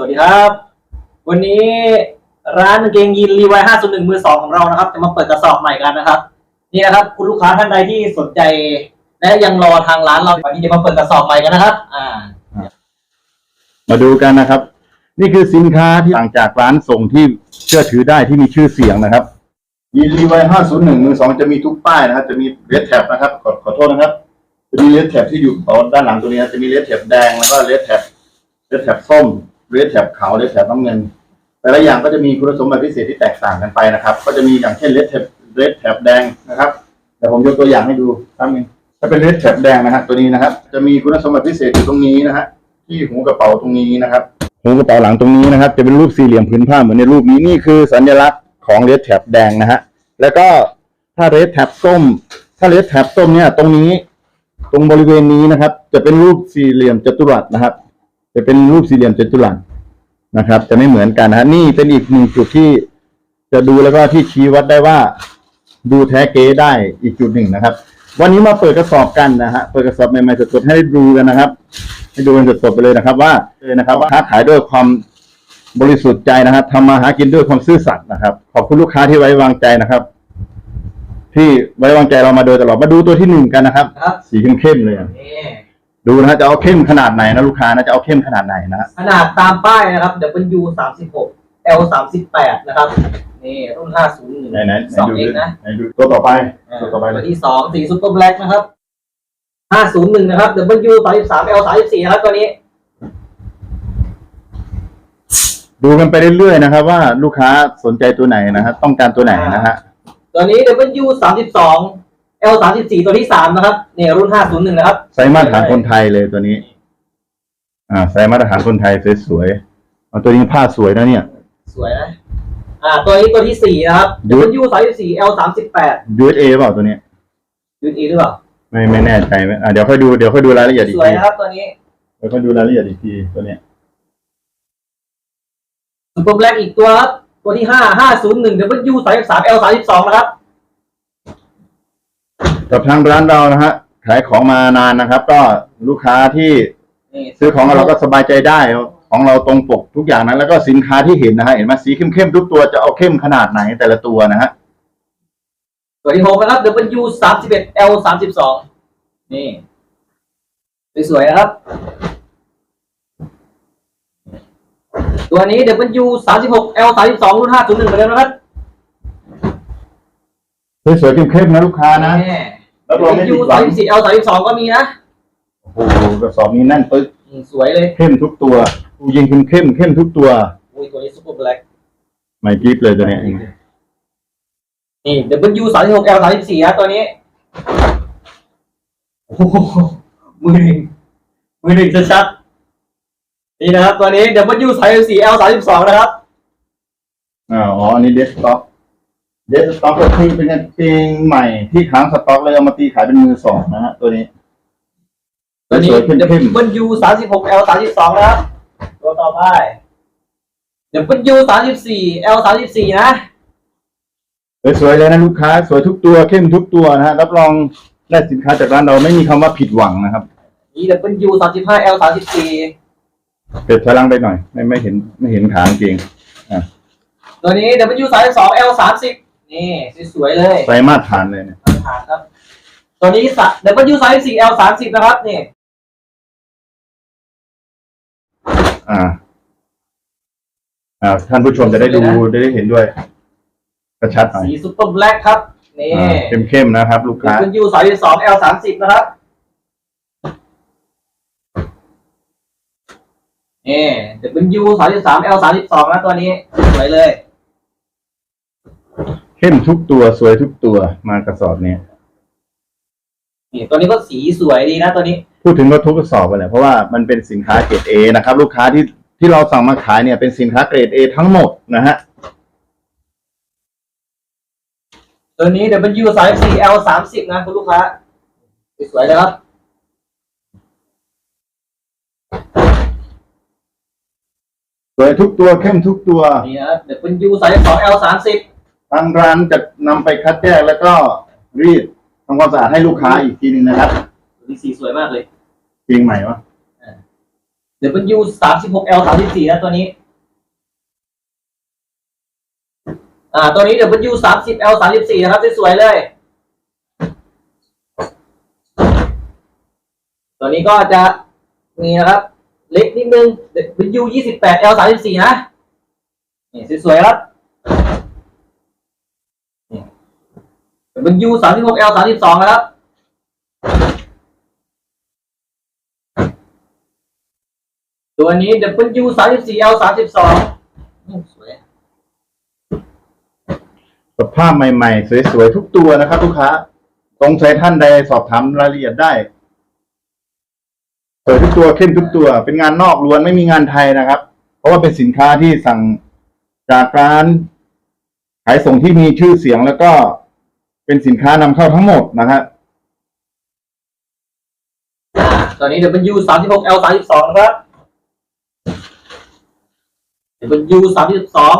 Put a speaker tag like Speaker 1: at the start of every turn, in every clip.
Speaker 1: สวัสดีครับ วันนี้ร้านกางเกงยีนรีไวห้าศูนย์หนึ่งมือสองของเรานะครับ จะมาเปิดกระสอบใหม่กันนะครับ นี่นะครับ คุณลูกค้าท่านใดที่สนใจ และยังรอทางร้านเราวันนี้จะมาเปิดกระสอบใหม่กันนะครับ อ่า
Speaker 2: มาดูกันนะครับ นี่คือสินค้าที่ต่างจากร้านส่งที่เชื่อถือได้ที่มีชื่อเสียงนะครับยีนรีไวห้าศูนย์หนึ่งมือสองจะมีทุกป้ายนะครับ จะมีเลสแท็บนะครับขอขอโทษนะครับ จะมีเลสแท็บที่อยู่ต่อด้านหลังตัวนี้นะจะมีเลสแท็บแดงแล้วก็เลสแท็บเลสแท็บส้ม เลสแท็บขาวเลสแท็บน้ำเงิน แต่ละอย่างก็จะมีคุณสมบัติพิเศษที่แตกต่างกันไปนะครับ ก็จะมีอย่างเช่นเลสแท็บเลสแท็บแดงนะครับเดี๋ยวผมยกตัวอย่างให้ดูครั้งหนึงถ้าเป็นเลสแท็บแดงนะฮะตัวนี้นะครับ จะมีคุณสมบัติพิเศษอยู่ตรงนี้นะฮะที่หูกระเป๋าตรงนี้นะครับหูกระเป๋าหลังตรงนี้นะครับ จะเป็นรูปสี่เหลี่ยมพื้นผ้าเหมือนในรูปนี้นี่คือสัญลักษณ์ของเลสแท็บแดงนะฮะแล้วก็ถ้าเลสแท็บส้ม ถ้าเลสแท็บส้มเนี่ยตรงนี้ ตรงบริเวณนี้นะครับ จะเป็นรูปสี่เหลี่ยมจัตุรัสนะครับ จะเป็นรูปสี่เหลี่ยมจัตุรัสนะครับ จะไม่เหมือนกันนะฮะนี่เป็นอีกหนึ่งจุดที่จะดูแล้วก็ที่ชี้วัดได้ว่า ดูแท้เก๊ได้อีกจุดหนึ่งนะครับ วันนี้มาเปิดกระสอบกันนะฮะเปิดกระสอบใหม่ๆสดๆให้ดูกันนะครับ ให้ดูกันสดๆไปเลยนะครับ ว่าเลยนะครับว่าค้าขายด้วยความบริสุทธิ์ใจนะครับทำมาหากินด้วยความซื่อสัตย์นะครับ ขอบคุณลูกค้าที่ไว้วางใจนะครับ ที่ไว้วางใจเรามาโดยตลอดมาดูตัวที่หนึ่งกันนะครับ
Speaker 1: ครับ
Speaker 2: สีเข้มๆเลยอะ
Speaker 1: นี่
Speaker 2: ดูนะฮะจะเอาเข้มขนาดไหนนะลูกค้านะจะเอาเข้มขนาดไหนนะฮะ
Speaker 1: ขนาดตามป้ายนะครับ W สามสิบหก L สามสิบแปดนะครับ นี่รุ่นห้าศูนย์หนึ่ง
Speaker 2: ไหนไหนไหน
Speaker 1: สอง
Speaker 2: ดู
Speaker 1: เอ
Speaker 2: ดิ
Speaker 1: งนะ
Speaker 2: ไหนดูตัวต่อไป
Speaker 1: อ่า
Speaker 2: ตัวต่อไปเล
Speaker 1: ตัวยที่สองสีซุปเปอร์แบล็กนะครับ501นะครับ W 33 L 34นะครับตัวนี้
Speaker 2: ดูกันไปเรื่อยๆนะครับ ว่าลูกค้าสนใจตัวไหนนะฮะต้องการตัวไหนนะฮะ
Speaker 1: ตัวนี้ W 32 L 34ตัวที่สามนะครับเนี่ยรุ่น501นะครับ
Speaker 2: ไซส์มาตรฐานคนไทยเลยตัวนี้ อ่าไซส์มาตรฐานคนไทยสวยๆเอาตัวนี้ผ้าสวยนะเนี่ย
Speaker 1: สวยนะอ่า ตัวนี้ตัวที่สี่นะครับ
Speaker 2: ยุทธ
Speaker 1: W 34 L 38
Speaker 2: USA เปล่าตัวเนี้ย
Speaker 1: ยูอีหรือเปล่า
Speaker 2: ไม่ไม่แน่ใจไหมอ่าเดี๋ยวค่อยดูเดี๋ยวค่อยดูรายละเอียดอีก
Speaker 1: สวย
Speaker 2: ที
Speaker 1: นะครับตัวนี้
Speaker 2: เดี๋ยวค่อยดูรายละเอียดอีกทีตัวเนี้ย
Speaker 1: ซุปเปอร์แบล็กอีกตัวครับตัวที่5 501 W 33 L 32นะครับ
Speaker 2: กับทางร้านเรานะฮะขายของมานานนะครับ ก็ลูกค้าที่
Speaker 1: นี่
Speaker 2: ซื้อของกับเราก็สบายใจได้ ของเราตรงปกทุกอย่างนั้นแล้วก็สินค้าที่เห็นนะฮะเห็นไหมสีเข้มๆทุกตัวจะเอาเข้มขนาดไหนแต่ละตัวนะฮะ
Speaker 1: ตัวที่หกนะครับ W 31 L 32นี่สวยๆนะครับ ตัวนี้ W 36 L 32รุ่น501เหมือนเดิมนะครับ
Speaker 2: สวยๆเข้มๆนะลูกค้านะ
Speaker 1: นี่
Speaker 2: รับรองไม่ผิ
Speaker 1: W
Speaker 2: ดหวัง
Speaker 1: 34 L 32ก็มีนะ
Speaker 2: โอ้โหกระสอบนี้แน่นปึ๊ก
Speaker 1: อืมสวยเลย
Speaker 2: เข้มทุกตัวดูยิงเข้มเข้มเข้มทุกตัว
Speaker 1: อุ้ยตัวนี้ซุปเปอร์แบล็ก
Speaker 2: ไม่กรีบเลยตัวเนี้ย
Speaker 1: นี่ W 36 L 34นะตัวนี้โอ้โหมือหนึ่งมือหนึ่งชัดๆนี่นะครับตัวนี้ W 34 L 32นะครับ
Speaker 2: อ่าอ๋ออันนี้เดสต็อก เดสต็อกก็คือเป็นกางเกงใหม่ที่ค้างสต็อกเลยเอามาตีขายเป็นมือสองนะฮะตัวนี้
Speaker 1: ตัวนี้
Speaker 2: สวยๆเข้มเข้ม
Speaker 1: W 36 L 32นะครับตัวต่อไป W 34 L 34นะ
Speaker 2: สวยๆเลยนะลูกค้า สวยทุกตัวเข้มทุกตัวนะฮะรับรองได้สินค้าจากร้านเราไม่มีคำว่าผิดหวังนะครับ
Speaker 1: นี่ W 35 L 34
Speaker 2: เป็ดถอยหลังไปหน่อย ไม่ไม่เห็นไม่เห็นขากางเกง
Speaker 1: ตัวนี้ W 32 L 30 นี่สวยๆเลย
Speaker 2: ไซส์มาตรฐานเลยเนี่ย
Speaker 1: ผ่านครับตัวนี้สะ W 34 L 30นะครับนี่
Speaker 2: อ่า อ่า ท่านผู้ชมจะได้ดูจะได้เห็นด้วยกระชัดหน่อย
Speaker 1: สีซุปเปอร์แบล็กครับนี่
Speaker 2: อ่าเข้มๆนะครับ ลูกค้า
Speaker 1: W 32 L 30นะครับนี่ W 33 L 32นะตัวนี้สวยเลย
Speaker 2: เข้มทุกตัวสวยทุกตัวมากระสอบเนี้ย
Speaker 1: นี่ตัวนี้ก็สีสวยดีนะตัวนี้
Speaker 2: พูดถึงก็ทุกกระสอบไปแหละเพราะว่ามันเป็นสินค้าเกรดเอนะครับ ลูกค้าที่ที่เราสั่งมาขายเนี่ยเป็นสินค้าเกรดเอทั้งหมดนะฮะ
Speaker 1: ตัวนี้ W 34 L 30นะคุณลูกค้า สวยเลยครับ
Speaker 2: สวยทุกตัวเข้มทุกตัว
Speaker 1: นี่นะ W 32 L 30
Speaker 2: ทางร้านจะนำไปคัดแยกแล้วก็รีดทำความสะอาดให้ลูกค้าอีกทีหนึ่งนะครับ
Speaker 1: ตัวนี้สีสวยมากเลย
Speaker 2: เกงใหม่วะ
Speaker 1: W สามสิบหก L สามสิบสี่นะตัวนี้ อ่า ตัวนี้ W สามสิบ L สามสิบสี่นะครับสวยๆเลย ตัวนี้ก็จะมีนะครับ เล็กนิดนึง W ยี่สิบแปด L สามสิบสี่นะ นี่สวยๆครับนี่ W สามสิบหก L สามสิบสองนะครับตัวนี้ W สามสิบสี่ L สามสิบสองสวย
Speaker 2: สภาพใหม่ๆ สวยๆ ทุกตัวนะครับลูกค้าสงสัยท่านใดสอบถามรายละเอียดได้สวยทุกตัวเข้มทุกตัว เป็นงานนอกล้วนไม่มีงานไทยนะครับ เพราะว่าเป็นสินค้าที่สั่งจากร้านขายส่งที่มีชื่อเสียงแล้วก็ เป็นสินค้านำเข้าทั้งหมดนะฮะ
Speaker 1: อ่าตัวนี้ W สามสิบหก L สามสิบสองครับ W สามสิบสอง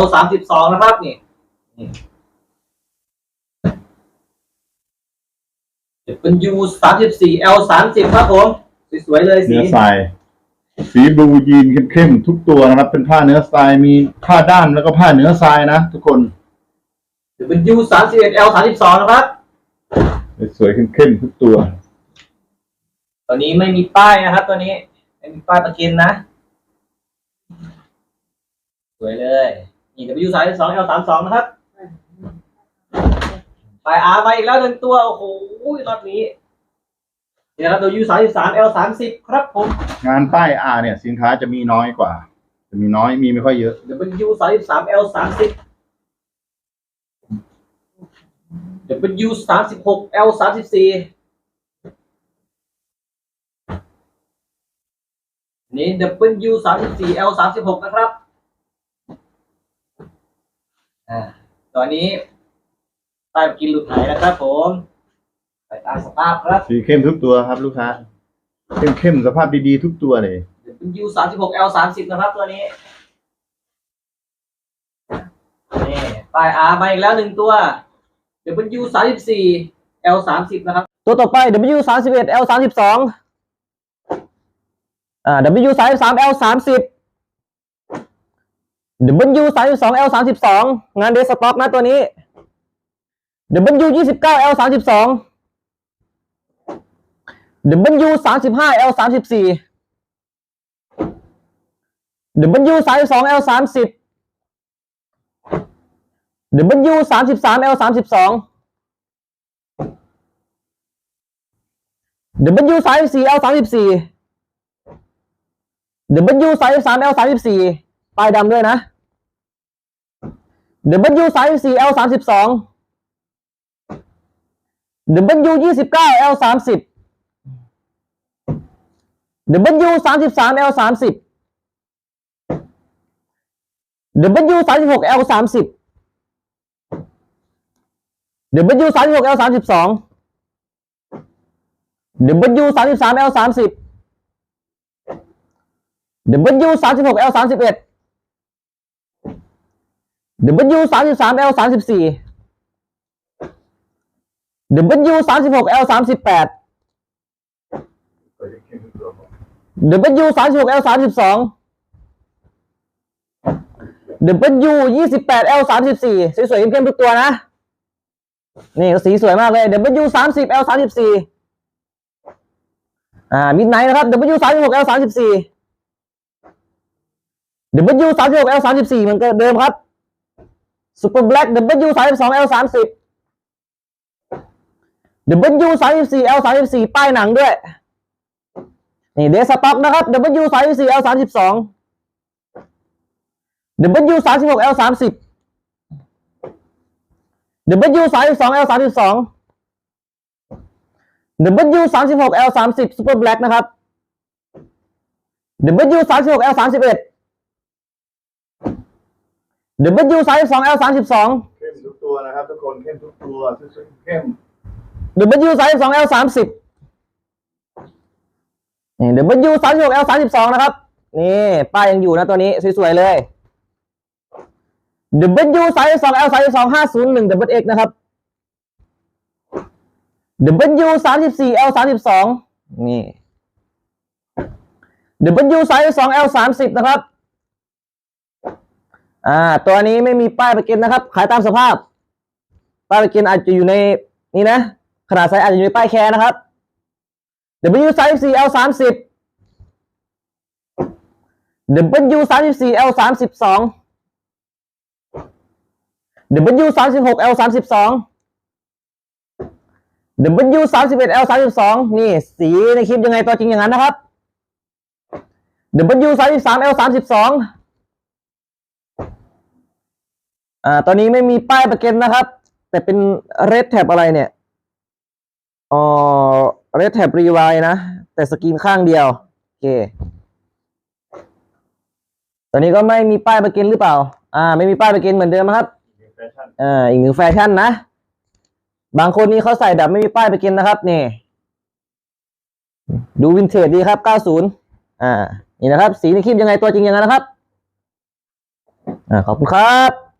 Speaker 1: L สามสิบสองนะครับนี่นี่ W สามสิบสี่ L สามสิบครับผมสวยๆเลยสี
Speaker 2: เนื้อทรายสีบลูยีนเข้มๆทุกตัวนะครับ เป็นผ้าเนื้อทรายมีผ้าด้ามแล้วก็ผ้าเนื้อทรายนะทุกคน
Speaker 1: W สามสิบเอ็ด L สามสิบสองนะครับ
Speaker 2: สวยๆเข้มๆทุกตัว
Speaker 1: ตัวนี้ไม่มีป้ายนะครับ ตัวนี้ไม่มีป้ายประเกันนะ สวยเลยนี่ W สามสิบสอง L สามสองนะครับไปอามาอีกแล้วหนึ่งตัว โอ้โหรอบนี้นี่นะครับ W สามสิบสาม L สามสิบครับผม
Speaker 2: งานป้ายอาเนี่ย สินค้าจะมีน้อยกว่า จะมีน้อยมีไม่ค่อยเยอะ
Speaker 1: W สามสิบสาม L สามสิบ W สามสิบหก L สามสิบสี่นี่ W สามสิบสี่ L สามสิบหกนะครับ อ่า ตอนนี้ใต้กินหลุดหายนะครับผมไปตามสภาพครับ
Speaker 2: สีเข้มทุกตัวครับลูกค้า เข้มๆสภาพดีๆทุกตัวเลย
Speaker 1: W สามสิบหก L สามสิบนะครับตัวนี้ นี่ปลาย R มาอีกแล้วหนึ่งตัว W สามสิบสี่ L สามสิบนะครับ ตัวต่อไป W สามสิบเอ็ด L สามสิบสองอ่า W สามสิบสาม L สามสิบ W สามสิบสอง L สามสิบสองงานเดสต็อกนะตัวนี้ W ยี่สิบเก้า L สามสิบสอง W สามสิบห้า L สามสิบสี่ W สามสิบสอง L สามสิบ W สามสิบสาม L สามสิบสอง W สามสิบสี่ L สามสิบสี่ W สามสิบสาม L สามสิบสี่ป้ายดำด้วยนะ W สามสิบสี่ L สามสิบสอง W ยี่สิบเก้า L สามสิบ W สามสิบสาม L สามสิบ W สามสิบหก L สามสิบ เดี๋ยูสามสิบหกเอลสามสิบสองเดี๋ยูสามสิบสามเอลสามสิบเดี๋ยูสามสิบหกเอลสามสิบเอ็ดเดี๋ยูสามสิบสามเอลสามสิบสี่เดี๋ยูสามสิบหกเอลสามสิบแปดเดี๋ยูสามสิบหกเอลสามสิบสองเดี๋ยว W ยี่สิบแปดเอลสามสิบสี่สวยๆเข้มๆทุกตัวนะ นี่สีสวยมากเลย W สามสิบ L สามสิบสี่อ่ามิดไนท์นะครับ W สามสิบหก L สามสิบสี่ W สามสิบหก L สามสิบสี่เหมือนเดิมครับ Super Black W สามสิบสอง L สามสิบ W สามสิบสี่ L สามสิบสี่ป้ายหนังด้วย นี่เดสต็อกนะครับ W สามสิบสี่ L สามสิบสอง W สามสิบหก L สามสิบ W สามสิบสอง L สามสิบสอง W สามสิบหก L สามสิบ Super Black นะครับ W สามสิบหก L สามสิบเอ็ด W สามสิบสอง L สามสิบสอง
Speaker 2: เข้มทุกตัวนะครับทุกคนเข้มทุกตัวสวยๆเข้ม
Speaker 1: W สามสิบสอง L สามสิบนี่ W สามสิบหก L สามสิบสองนะครับ นี่ป้ายยังอยู่นะตัวนี้ สวย ๆ เลย W สามสิบสอง L สามสิบสองห้าศูนย์หนึ่ง W X นะครับ W สามสิบสี่ L สามสิบสองนี่ W สายสอง L สามสิบนะครับ อ่า ตัวนี้ไม่มีป้ายประกันนะครับ ขายตามสภาพ ป้ายประกันอาจจะอยู่ในนี่นะ ขนาดไซส์อาจจะอยู่ในป้ายแคร์นะครับ W สายสี่ L สามสิบ W สามสิบสี่ L สามสิบ W สามสิบหก L สามสิบสอง W สามสิบเอ็ด L สามสิบสองนี่สีในคลิปยังไงตัวจริงอย่างนั้นนะครับ W สามสิบสาม L สามสิบสองอ่าตอนนี้ไม่มีป้ายประกันนะครับ แต่เป็น red tab อะไรเนี่ยอ๋อ red tab rewind นะ แต่สกรีนข้างเดียว โอเคตอนนี้ก็ไม่มีป้ายประกันหรือเปล่า อ่า ไม่มีป้ายประกันเหมือนเดิมนะครับ อ่าอีกหนึ่งแฟชั่นนะ บางคนนี่เขาใส่แบบไม่มีป้ายไปกินนะครับนี่ ดูวินเทจดีครับ 90 อ่า นี่นะครับ สีในคลิปยังไงตัวจริงยังไงนะครับ อ่า ขอบคุณครับ